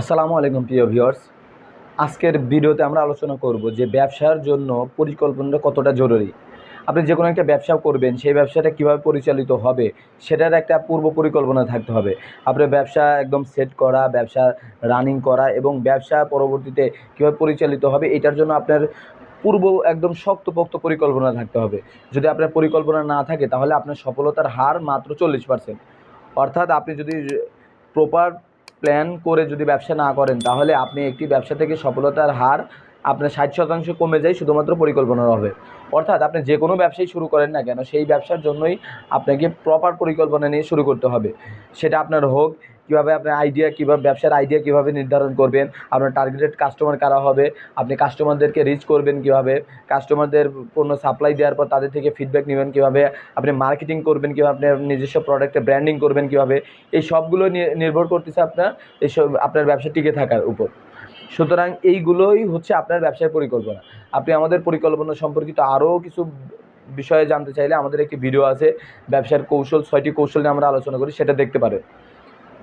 আসসালামু আলাইকুম, প্রিয় ভিউয়ার্স। আজকের ভিডিওতে আমরা আলোচনা করব যে ব্যবসার জন্য পরিকল্পনাটা কতটা জরুরি। আপনি যে কোনো একটা ব্যবসা করবেন, সেই ব্যবসাটা কীভাবে পরিচালিত হবে, সেটার একটা পূর্ব পরিকল্পনা থাকতে হবে। আপনার ব্যবসা একদম সেট করা, ব্যবসা রানিং করা এবং ব্যবসা পরবর্তীতে কীভাবে পরিচালিত হবে, এটার জন্য আপনার পূর্ব একদম শক্তপোক্ত পরিকল্পনা থাকতে হবে। যদি আপনার পরিকল্পনা না থাকে, তাহলে আপনার সফলতার হার মাত্র চল্লিশ পার্সেন্ট অর্থাৎ আপনি যদি প্রপার প্ল্যান করে যদি ব্যবসা না করেন, তাহলে আপনি একটি ব্যবসা থেকে সফলতার হার আপনার ষাট শতাংশ কমে যায়, শুধুমাত্র পরিকল্পনার হবে অর্থাৎ আপনি যে কোনো ব্যবসাই শুরু করেন না কেন, সেই ব্যবসার জন্যই আপনাকে প্রপার পরিকল্পনা নিয়ে শুরু করতে হবে। সেটা আপনার হোক কীভাবে আপনার আইডিয়া কীভাবে ব্যবসার আইডিয়া কীভাবে নির্ধারণ করবেন, আপনার টার্গেটেড কাস্টমার কারা হবে, আপনি কাস্টমারদেরকে রিচ করবেন কীভাবে কাস্টমারদের পণ্য সাপ্লাই দেওয়ার পর তাদের থেকে ফিডব্যাক নেবেন কীভাবে, আপনি মার্কেটিং করবেন কীভাবে আপনি নিজস্ব প্রোডাক্টে ব্র্যান্ডিং করবেন কীভাবে, এই সবগুলো নির্ভর করতেছে আপনার এইসব আপনার ব্যবসা টিকে থাকার উপর। সুতরাং এইগুলোই হচ্ছে আপনার ব্যবসার পরিকল্পনা। আপনি আমাদের পরিকল্পনা সম্পর্কিত আরও কিছু বিষয়ে জানতে চাইলে আমাদের একটি ভিডিও আছে, ব্যবসার কৌশল, ছয়টি কৌশল নিয়ে আমরা আলোচনা করি, সেটা দেখতে পারেন।